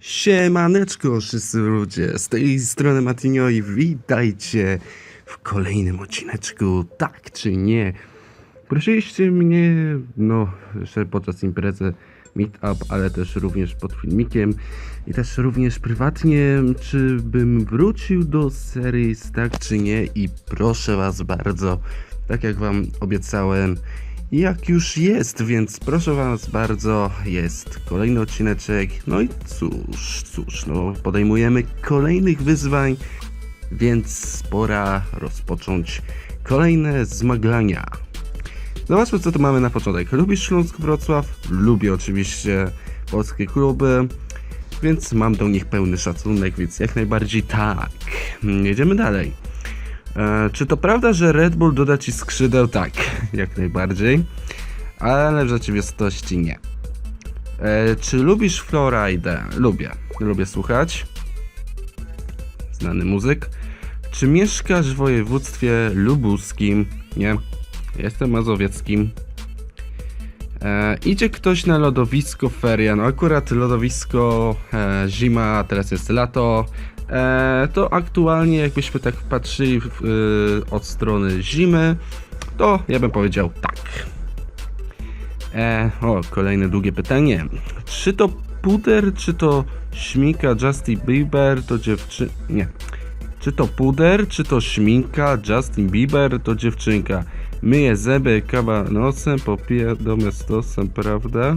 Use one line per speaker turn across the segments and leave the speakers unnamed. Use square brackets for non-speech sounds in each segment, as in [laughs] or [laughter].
Siemaneczko wszyscy ludzie, z tej strony Matinio i witajcie w kolejnym odcineczku, tak czy nie. Prosiliście mnie, no, że podczas imprezy meetup, ale też również pod filmikiem i też również prywatnie, czy bym wrócił do serii tak czy nie i proszę was bardzo, tak jak wam obiecałem, jak już jest, więc proszę was bardzo, jest kolejny odcineczek. No i cóż, cóż, no podejmujemy kolejnych wyzwań, więc pora rozpocząć kolejne zmaglania. Zobaczmy co tu mamy na początek. Lubisz Śląsk Wrocław? Lubię oczywiście polskie kluby, więc mam do nich pełny szacunek, więc jak najbardziej tak. Jedziemy dalej. E, czy to prawda, że Red Bull doda ci skrzydeł? Tak, [laughs] jak najbardziej. Ale w rzeczywistości nie. E, czy lubisz Floride? Lubię. Lubię słuchać. Znany muzyk. Czy mieszkasz w województwie lubuskim? Nie. Jestem mazowieckim. E, idzie ktoś na lodowisko feria. No akurat lodowisko e, zima, teraz jest lato. E, to aktualnie jakbyśmy tak patrzyli w, y, od strony zimy, to ja bym powiedział tak. E, o, kolejne długie pytanie. Czy to puder, czy to śminka Justin Bieber, to dziewczyn... Nie. Czy to puder, czy to śminka Justin Bieber, to dziewczynka. Myje zęby, kawa nosem, popija domestosem, prawda?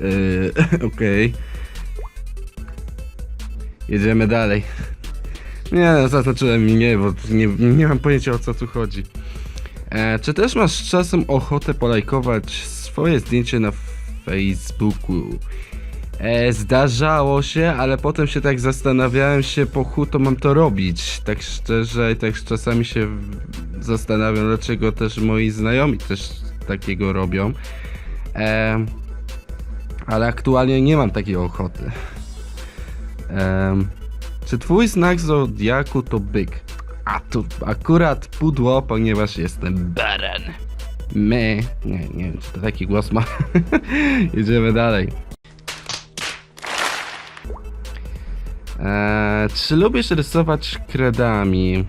Yy, [laughs] okej. Jedziemy dalej. Nie, no, zaznaczyłem mi nie, bo nie, nie mam pojęcia o co tu chodzi. E, czy też masz czasem ochotę polajkować swoje zdjęcie na Facebooku? E, zdarzało się, ale potem się tak zastanawiałem się, po chuj to mam to robić. Tak szczerze i tak czasami się zastanawiam, dlaczego też moi znajomi też takiego robią. E, ale aktualnie nie mam takiej ochoty. Em, czy twój znak zodiaku to byk? A tu akurat pudło, ponieważ jestem baran. My. Nie, nie wiem, czy to taki głos ma. [laughs] Jedziemy dalej. Eee, czy lubisz rysować kredami?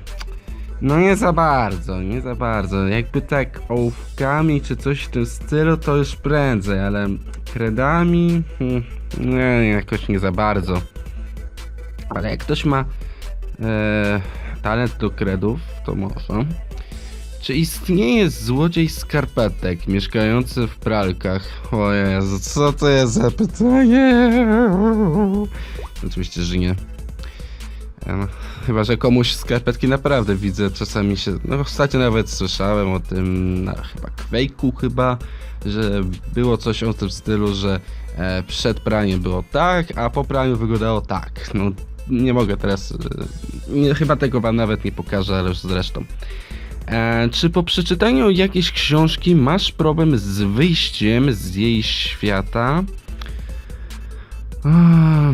No nie za bardzo, nie za bardzo. Jakby tak ołówkami czy coś w tym stylu to już prędzej, ale kredami? Hmm, nie, jakoś nie za bardzo. Ale jak ktoś ma e, talent do kredów, to może. Czy istnieje złodziej skarpetek mieszkający w pralkach? O Jezu, co to jest za pytanie? Oczywiście, że nie. Em, Chyba, że komuś skarpetki naprawdę widzę, czasami się, no ostatnio nawet słyszałem o tym, na chyba Quake'u chyba, że było coś o tym stylu, że e, przed praniem było tak, a po praniu wyglądało tak. No nie mogę teraz, e, nie, chyba tego wam nawet nie pokażę, ale już zresztą. E, czy po przeczytaniu jakiejś książki masz problem z wyjściem z jej świata?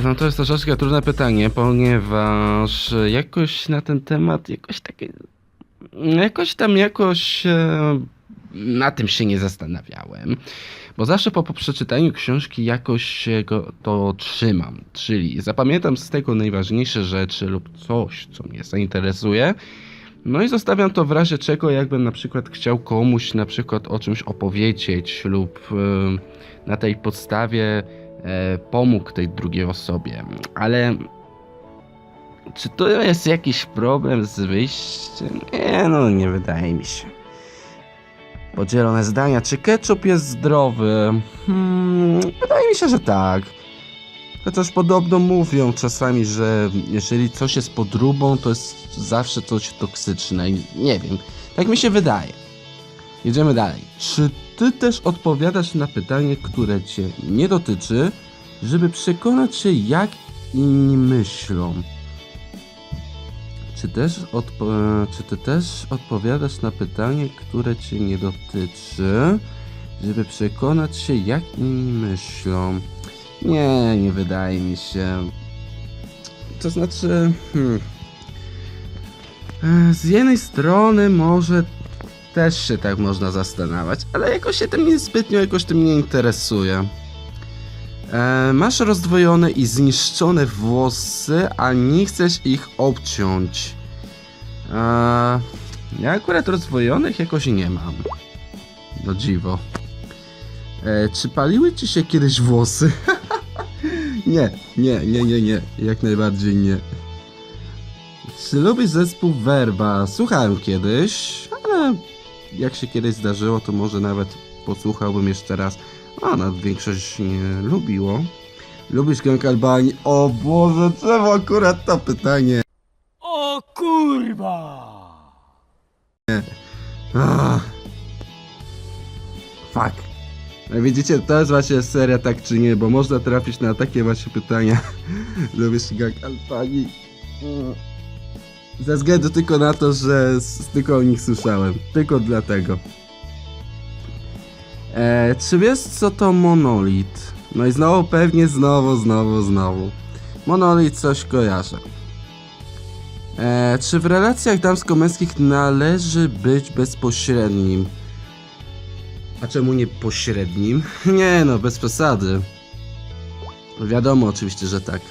No to jest troszeczkę trudne pytanie, ponieważ jakoś na ten temat jakoś takie jakoś tam jakoś e, na tym się nie zastanawiałem. Bo zawsze po, po przeczytaniu książki jakoś się go to trzymam. Czyli zapamiętam z tego najważniejsze rzeczy lub coś, co mnie zainteresuje. No i zostawiam to w razie czego, jakbym na przykład chciał komuś na przykład o czymś opowiedzieć lub e, na tej podstawie e, pomógł tej drugiej osobie. Ale czy to jest jakiś problem z wyjściem? Nie, no nie wydaje mi się. Podzielone zdania. Czy ketchup jest zdrowy? Hmm, wydaje mi się, że tak. Chociaż podobno mówią czasami, że jeżeli coś jest podróbą, to jest zawsze coś toksyczne. Nie wiem. Tak mi się wydaje. Jedziemy dalej. Czy ty też odpowiadasz na pytanie, które cię nie dotyczy, żeby przekonać się, jak inni myślą? Czy, też czy ty też odpowiadasz na pytanie, które cię nie dotyczy, żeby przekonać się, jak inni myślą? Nie, nie wydaje mi się. To znaczy, hmm, E, Z jednej strony może też się tak można zastanawiać, ale jakoś się tym nie zbytnio jakoś tym nie interesuje. E, masz rozdwojone i zniszczone włosy, a nie chcesz ich obciąć. E, ja akurat rozdwojonych jakoś nie mam. No dziwo. E, czy paliły ci się kiedyś włosy? [laughs] nie, nie, nie, nie, nie. Jak najbardziej nie. Czy lubisz zespół Werba? Słuchałem kiedyś, ale jak się kiedyś zdarzyło, to może nawet posłuchałbym jeszcze raz. A, na większość nie lubiło. Lubisz gang Albanii? O Boże, czemu akurat to pytanie?
O kurwa!
Ah. Fuck. Widzicie, to jest właśnie seria tak czy nie, bo można trafić na takie właśnie pytania. [laughs] Gang Albanii? Mm. Ze względu tylko na to, że tylko o nich słyszałem. Tylko dlatego. E, czy wiesz co to monolit? No i znowu pewnie znowu, znowu, znowu. Monolit coś kojarzę. E, czy w relacjach damsko-męskich należy być bezpośrednim? A czemu nie pośrednim? [laughs] Nie no, bez przesady. Wiadomo oczywiście, że tak.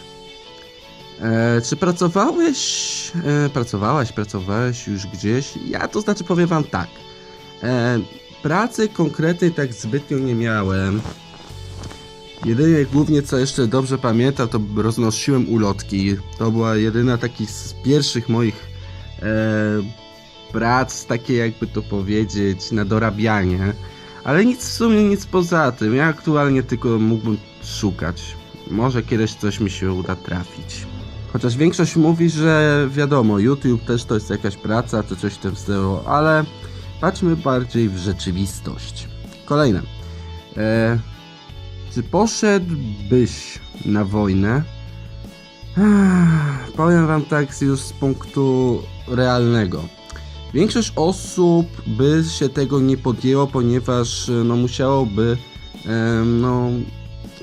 E, czy pracowałeś, e, pracowałaś, pracowałeś już gdzieś? Ja to znaczy powiem wam tak. E, pracy konkretnej tak zbytnio nie miałem. Jedynie głównie co jeszcze dobrze pamiętam, to roznosiłem ulotki. To była jedyna taki z pierwszych moich e, prac, takie jakby to powiedzieć, na dorabianie. Ale nic w sumie, nic poza tym. Ja aktualnie tylko mógłbym szukać. Może kiedyś coś mi się uda trafić. Chociaż większość mówi, że wiadomo, YouTube też to jest jakaś praca, czy coś w tym stylu, ale patrzmy bardziej w rzeczywistość. Kolejne. E, czy poszedłbyś na wojnę? Ech, Powiem wam tak już z punktu realnego. Większość osób by się tego nie podjęło, ponieważ no musiałoby em, no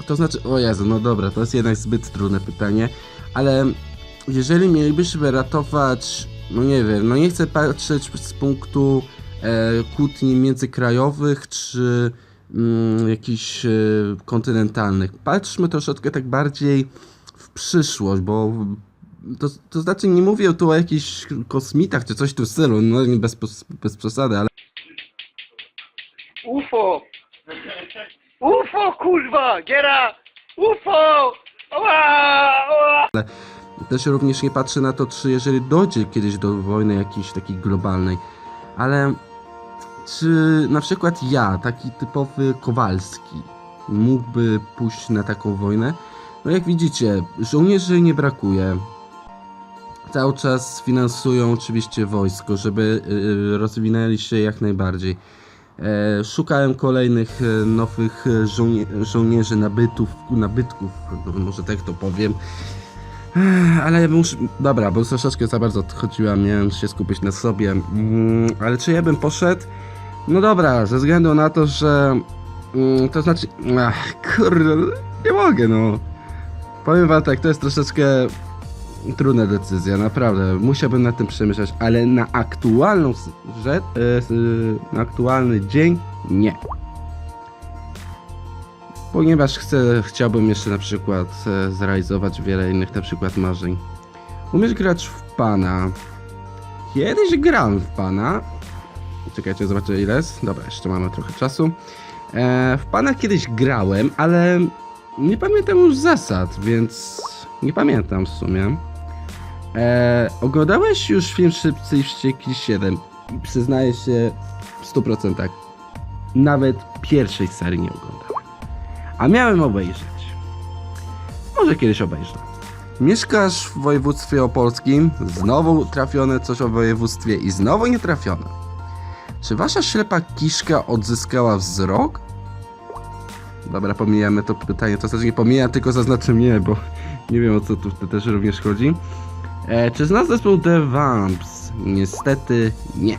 to znaczy, o Jezu, no dobra, to jest jednak zbyt trudne pytanie, ale jeżeli mielibyśmy ratować, no nie wiem, no nie chcę patrzeć z punktu e, kłótni międzykrajowych czy mm, jakichś e, kontynentalnych. Patrzmy troszeczkę tak bardziej w przyszłość, bo to, to znaczy nie mówię tu o jakichś kosmitach czy coś w tym stylu, no nie bez, bez przesady, ale
UFO! UFO, kurwa! Giera! UFO! Oła! Oła!
też również nie patrzę na to, czy jeżeli dojdzie kiedyś do wojny jakiejś takiej globalnej, ale czy na przykład ja, taki typowy Kowalski, mógłby pójść na taką wojnę? No jak widzicie, żołnierzy nie brakuje. Cały czas finansują oczywiście wojsko, żeby yy, rozwinęli się jak najbardziej. E, szukałem kolejnych e, nowych żołnie żołnierzy nabytów, nabytków, może tak to powiem. Ale ja muszę. Dobra, bo troszeczkę za bardzo odchodziłam, miałem się skupić na sobie. Mm, ale czy ja bym poszedł? No dobra, ze względu na to, że. Mm, to znaczy. Ach, kurde, nie mogę, no. Powiem wam tak, to jest troszeczkę trudna decyzja, naprawdę. Musiałbym nad tym przemyśleć, ale na aktualną rzecz, e, na aktualny dzień nie. Ponieważ chcę, chciałbym jeszcze na przykład e, zrealizować wiele innych na przykład marzeń. Umiesz grać w pana. Kiedyś grałem w pana. Czekajcie, zobaczę ile jest. Dobra, jeszcze mamy trochę czasu. E, w pana kiedyś grałem, ale nie pamiętam już zasad, więc nie pamiętam w sumie. E, oglądałeś już film Szybcy i Wściekli 7 i przyznaję się w 100%. Nawet pierwszej serii nie oglądałem. A miałem obejrzeć. Może kiedyś obejrzę. Mieszkasz w województwie opolskim, znowu trafione coś o województwie i znowu nie trafione. Czy wasza ślepa kiszka odzyskała wzrok? Dobra, pomijamy to pytanie, to znaczy nie pomijam, tylko zaznaczę nie, bo nie wiem o co tu też również chodzi. E, czy znasz zespół The Vamps? Niestety nie.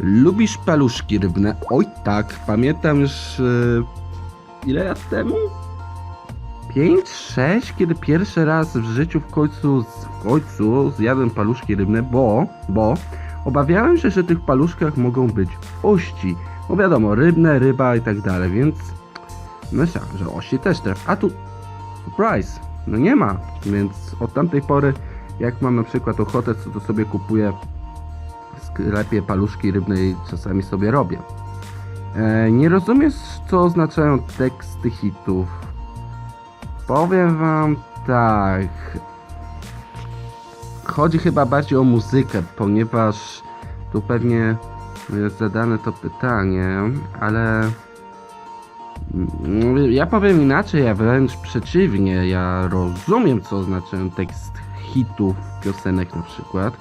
Lubisz paluszki rybne? Oj tak, pamiętam już e, ile lat temu? 5-6, kiedy pierwszy raz w życiu w końcu, w końcu zjadłem paluszki rybne, bo, bo obawiałem się, że tych paluszkach mogą być ości. Bo wiadomo, rybne, ryba i tak dalej, więc myślałem, że ości też traf. A tu surprise, no nie ma, więc od tamtej pory jak mam na przykład ochotę, co to sobie kupuję w sklepie paluszki rybne i czasami sobie robię. E, nie rozumiesz, co oznaczają teksty hitów? Powiem wam tak. Chodzi chyba bardziej o muzykę, ponieważ tu pewnie jest zadane to pytanie, ale mm, ja powiem inaczej, ja wręcz przeciwnie, ja rozumiem, co oznaczają tekst hitów, piosenek na przykład.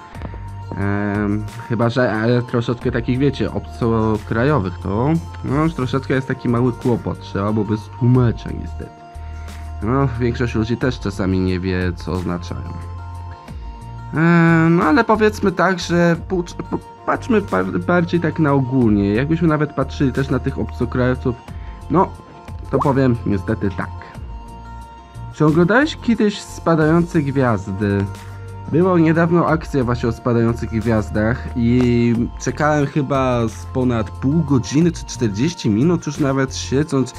Em, chyba, że ale troszeczkę takich, wiecie, obcokrajowych to no, troszeczkę jest taki mały kłopot. Trzeba byłoby tłumacza niestety. No, większość ludzi też czasami nie wie, co oznaczają. Em, no, ale powiedzmy tak, że patrzmy bar- bardziej tak na ogólnie. Jakbyśmy nawet patrzyli też na tych obcokrajowców, no, to powiem niestety tak. Czy oglądałeś kiedyś spadające gwiazdy? Była niedawno akcja właśnie o spadających gwiazdach i czekałem chyba z ponad pół godziny czy 40 minut już nawet siedząc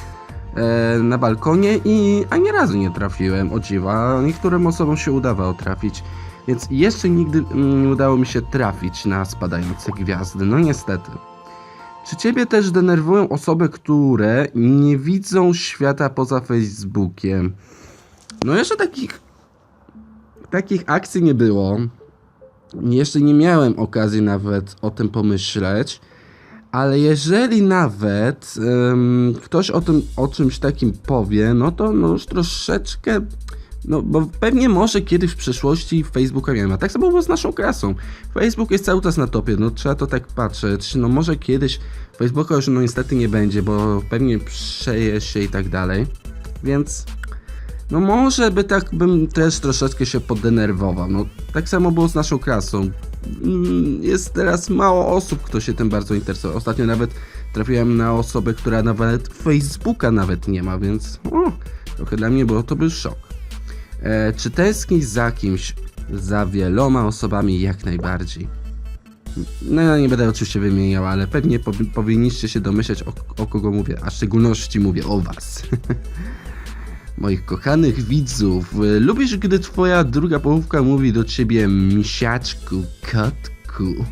e, na balkonie i ani razu nie trafiłem, o dziwa. Niektórym osobom się udawało trafić, więc jeszcze nigdy mm, nie udało mi się trafić na spadające gwiazdy, no niestety. Czy ciebie też denerwują osoby, które nie widzą świata poza Facebookiem? No jeszcze takich takich akcji nie było. Jeszcze nie miałem okazji nawet o tym pomyśleć. Ale jeżeli nawet em, ktoś o tym, o czymś takim powie, no to no już troszeczkę, no bo pewnie może kiedyś w przyszłości Facebooka nie ma. Tak samo było z naszą klasą. Facebook jest cały czas na topie, no trzeba to tak patrzeć. No może kiedyś Facebooka już no niestety nie będzie, bo pewnie przeje się i tak dalej. Więc no może by tak bym też troszeczkę się podenerwował. No tak samo było z naszą klasą. Mm, Jest teraz mało osób, kto się tym bardzo interesuje. Ostatnio nawet trafiłem na osobę, która nawet Facebooka nawet nie ma, więc o, trochę dla mnie było to był szok. E, czy tęsknisz za kimś? Za wieloma osobami jak najbardziej. No ja nie będę oczywiście wymieniał, ale pewnie po, powinniście się domyśleć o, o kogo mówię, a w szczególności mówię o was. [laughs] moich kochanych widzów. Y, Lubisz, gdy twoja druga połówka mówi do ciebie misiaczku, kotku?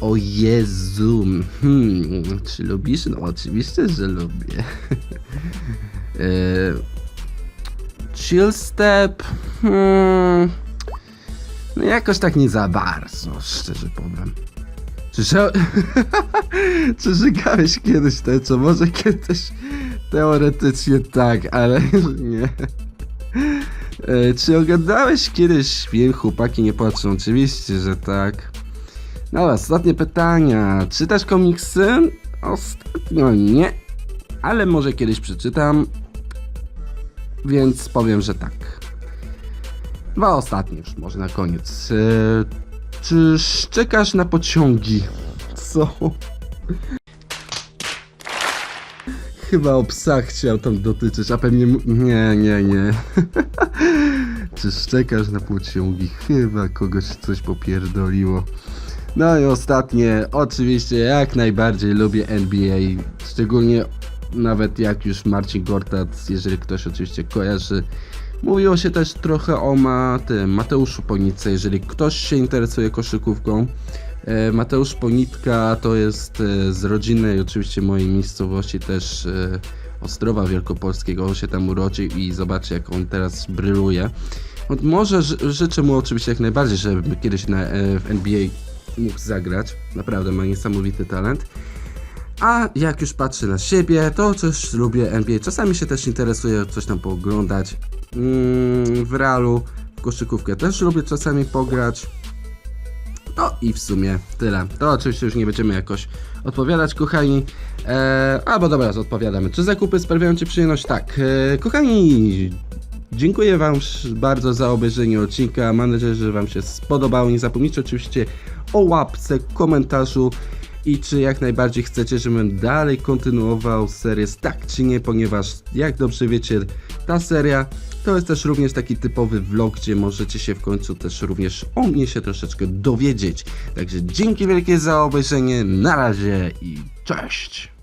O Jezu, hmm, czy lubisz? No oczywiście, że lubię. [laughs] e, chill step, hmm, no jakoś tak nie za bardzo, szczerze powiem. Że... [laughs] Czy żygałeś kiedyś? Może kiedyś teoretycznie tak, ale [laughs] nie. E, czy oglądałeś kiedyś film Chłopaki nie płaczą? Oczywiście, że tak. Dobra, ostatnie pytania. Czytasz komiksy? Ostatnio nie, ale może kiedyś przeczytam. Więc powiem, że tak. Dwa ostatnie już, może na koniec. E, czy szczekasz na pociągi? Co? Chyba o psach chciał tam dotyczyć, a pewnie... Nie, nie, nie. [laughs] Czy szczekasz na pociągi? Chyba kogoś coś popierdoliło. No i ostatnie, oczywiście jak najbardziej lubię NBA, szczególnie nawet jak już Marcin Gortat, jeżeli ktoś oczywiście kojarzy. Mówiło się też trochę o Mateuszu Ponice, jeżeli ktoś się interesuje koszykówką. E, Mateusz Ponitka to jest e, z rodziny oczywiście mojej miejscowości też e, Ostrowa Wielkopolskiego, on się tam urodził i zobaczy jak on teraz bryluje. Może ży- życzę mu oczywiście jak najbardziej, żeby kiedyś na, w NBA mógł zagrać. Naprawdę ma niesamowity talent. A jak już patrzę na siebie, to też lubię NBA. Czasami się też interesuję coś tam pooglądać. Mm, w realu, w koszykówkę też lubię czasami pograć. No i w sumie tyle. To oczywiście już nie będziemy jakoś odpowiadać, kochani. Eee, albo dobra, odpowiadamy. Czy zakupy sprawiają Ci przyjemność? Tak. Eee, kochani, dziękuję Wam bardzo za obejrzenie odcinka. Mam nadzieję, że Wam się spodobało. Nie zapomnijcie oczywiście o łapce, komentarzu i czy jak najbardziej chcecie, żebym dalej kontynuował serię z tak czy nie, ponieważ jak dobrze wiecie, ta seria to jest też również taki typowy vlog, gdzie możecie się w końcu też również o mnie się troszeczkę dowiedzieć. Także dzięki wielkie za obejrzenie, na razie i cześć!